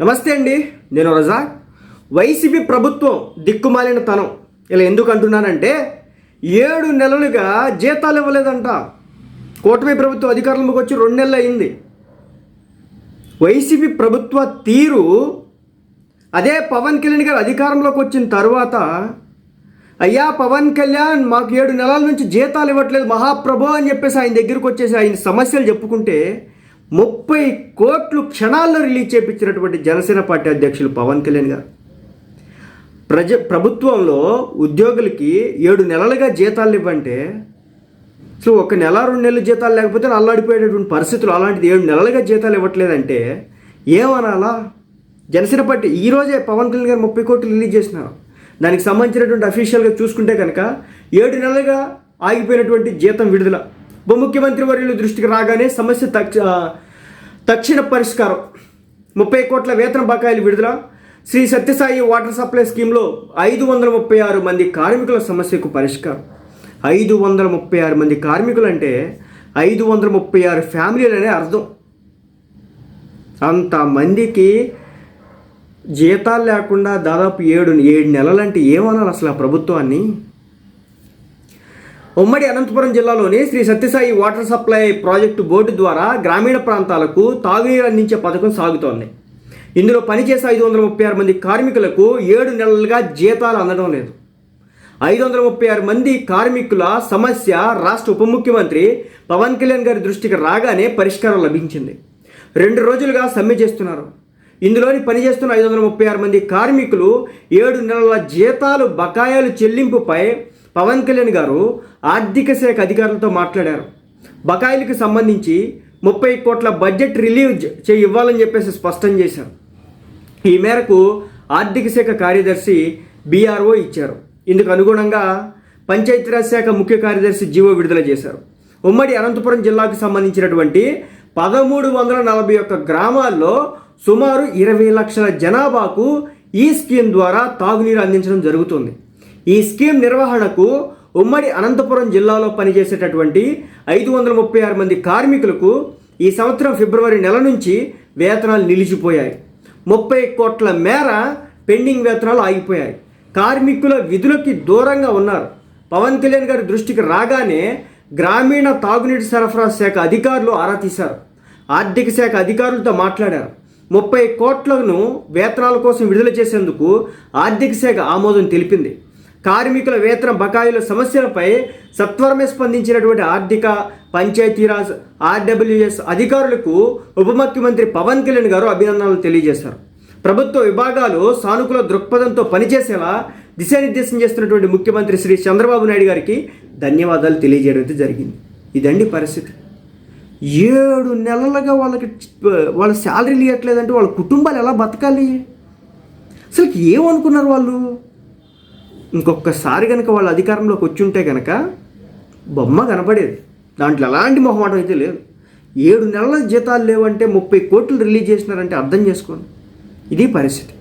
నమస్తే అండి నేను రజా వైసీపీ ప్రభుత్వం దిక్కుమాలిన తనం. ఇలా ఎందుకు అంటున్నానంటే ఏడు నెలలుగా జీతాలు ఇవ్వలేదంట. కూటమి ప్రభుత్వం అధికారంలోకి వచ్చి రెండు నెలలు అయింది. వైసీపీ ప్రభుత్వ తీరు అదే పవన్ కళ్యాణ్ గారు అధికారంలోకి వచ్చిన తర్వాత అయ్యా పవన్ కళ్యాణ్ మాకు ఏడు నెలల నుంచి జీతాలు ఇవ్వట్లేదు మహాప్రభు అని చెప్పేసి ఆయన దగ్గరికి వచ్చేసి ఆయన సమస్యలు చెప్పుకుంటే ముప్పై కోట్లు క్షణాల్లో రిలీజ్ చేయించినటువంటి జనసేన పార్టీ అధ్యక్షులు పవన్ కళ్యాణ్ గారు. ప్రజ ప్రభుత్వంలో ఉద్యోగులకి ఏడు నెలలుగా జీతాలు ఇవ్వంటే సో ఒక నెల రెండు నెలలు జీతాలు లేకపోతే అల్లాడిపోయేటటువంటి పరిస్థితులు అలాంటిది ఏడు నెలలుగా జీతాలు ఇవ్వట్లేదంటే ఏమనాలా? జనసేన పార్టీ ఈరోజే పవన్ కళ్యాణ్ గారు ముప్పై కోట్లు రిలీజ్ చేసినారు. దానికి సంబంధించినటువంటి అఫీషియల్గా చూసుకుంటే కనుక ఏడు నెలలుగా ఆగిపోయినటువంటి జీతం విడుదల. ఉప ముఖ్యమంత్రి వర్యుల దృష్టికి రాగానే సమస్య తక్ష తక్షణ పరిష్కారం. ముప్పై కోట్ల వేతన బకాయిలు విడుదల. శ్రీ సత్యసాయి వాటర్ సప్లై స్కీమ్లో ఐదు వందల ముప్పై ఆరు మంది కార్మికుల సమస్యకు పరిష్కారం. ఐదు వందల ముప్పై ఆరు మంది కార్మికులు అంటే ఐదు వందల ముప్పై ఆరు ఫ్యామిలీలు అనే అర్థం అంతమందికి జీతాలు లేకుండా దాదాపు ఏడు ఏడు నెలలంటే ఏమనాలి అసలు ఆ ప్రభుత్వాన్ని? ఉమ్మడి అనంతపురం జిల్లాలోని Sri Sathya Sai water supply project board ద్వారా గ్రామీణ ప్రాంతాలకు తాగునీరు అందించే పథకం సాగుతోంది. ఇందులో పనిచేసే ఐదు వందల ముప్పై ఆరు మంది కార్మికులకు ఏడు నెలలుగా జీతాలు అందడం లేదు. ఐదు వందల ముప్పై ఆరు మంది కార్మికుల సమస్య రాష్ట్ర ఉప ముఖ్యమంత్రి పవన్ కళ్యాణ్ గారి దృష్టికి రాగానే పరిష్కారం లభించింది. రెండు రోజులుగా సమ్మె చేస్తున్నారు. ఇందులోని పనిచేస్తున్న ఐదు వందల ముప్పై ఆరు మంది కార్మికులు ఏడు నెలల జీతాలు బకాయాలు చెల్లింపుపై పవన్ కళ్యాణ్ గారు ఆర్థిక శాఖ అధికారులతో మాట్లాడారు. బకాయిలకు సంబంధించి ముప్పై కోట్ల బడ్జెట్ రిలీవ్ చే ఇవ్వాలని చెప్పేసి స్పష్టం చేశారు. ఈ మేరకు ఆర్థిక శాఖ కార్యదర్శి బీఆర్ఓ ఇచ్చారు. ఇందుకు అనుగుణంగా పంచాయతీరాజ్ శాఖ ముఖ్య కార్యదర్శి జీవో విడుదల చేశారు. ఉమ్మడి అనంతపురం జిల్లాకు సంబంధించినటువంటి పదమూడు వందల నలభై ఒక్క గ్రామాల్లో సుమారు ఇరవై లక్షల జనాభాకు ఈ స్కీమ్ ద్వారా తాగునీరు అందించడం జరుగుతుంది. ఈ స్కీమ్ నిర్వహణకు ఉమ్మడి అనంతపురం జిల్లాలో పనిచేసేటటువంటి ఐదు వందల ముప్పై ఆరు మంది కార్మికులకు ఈ సంవత్సరం ఫిబ్రవరి నెల నుంచి వేతనాలు నిలిచిపోయాయి. ముప్పై కోట్ల మేర పెండింగ్ వేతనాలు ఆగిపోయాయి. కార్మికుల విధులకి దూరంగా ఉన్నారు. పవన్ కళ్యాణ్ గారి దృష్టికి రాగానే గ్రామీణ తాగునీటి సరఫరా శాఖ అధికారులు ఆరా తీశారు. ఆర్థిక శాఖ అధికారులతో మాట్లాడారు. ముప్పై కోట్లను వేతనాల కోసం విడుదల చేసేందుకు ఆర్థిక శాఖ ఆమోదం తెలిపింది. కార్మికుల వేతన బకాయిల సమస్యలపై సత్వరమే స్పందించినటువంటి ఆర్థిక పంచాయతీరాజ్ ఆర్డబ్ల్యూఎస్ అధికారులకు ఉప ముఖ్యమంత్రి పవన్ కళ్యాణ్ గారు అభినందనలు తెలియజేశారు. ప్రభుత్వ విభాగాలు సానుకూల దృక్పథంతో పనిచేసేలా దిశానిర్దేశం చేస్తున్నటువంటి ముఖ్యమంత్రి శ్రీ చంద్రబాబు నాయుడు గారికి ధన్యవాదాలు తెలియజేయడం జరిగింది. ఇదండి పరిస్థితి. ఏడు నెలలుగా వాళ్ళకి వాళ్ళ శాలరీలు ఇవ్వట్లేదంటే వాళ్ళ కుటుంబాలు ఎలా బతకాలి? అసలు ఏమనుకున్నారు వాళ్ళు? ఇంకొకసారి కనుక వాళ్ళ అధికారంలోకి వచ్చుంటే కనుక బొమ్మ కనపడేది. దాంట్లో ఎలాంటి మొహమాటం అయితే లేదు. ఏడు నెలల జీతాలు లేవంటే ముప్పై కోట్లు రిలీజ్ చేసినారంటే అర్థం చేసుకోండి. ఇది పరిస్థితి.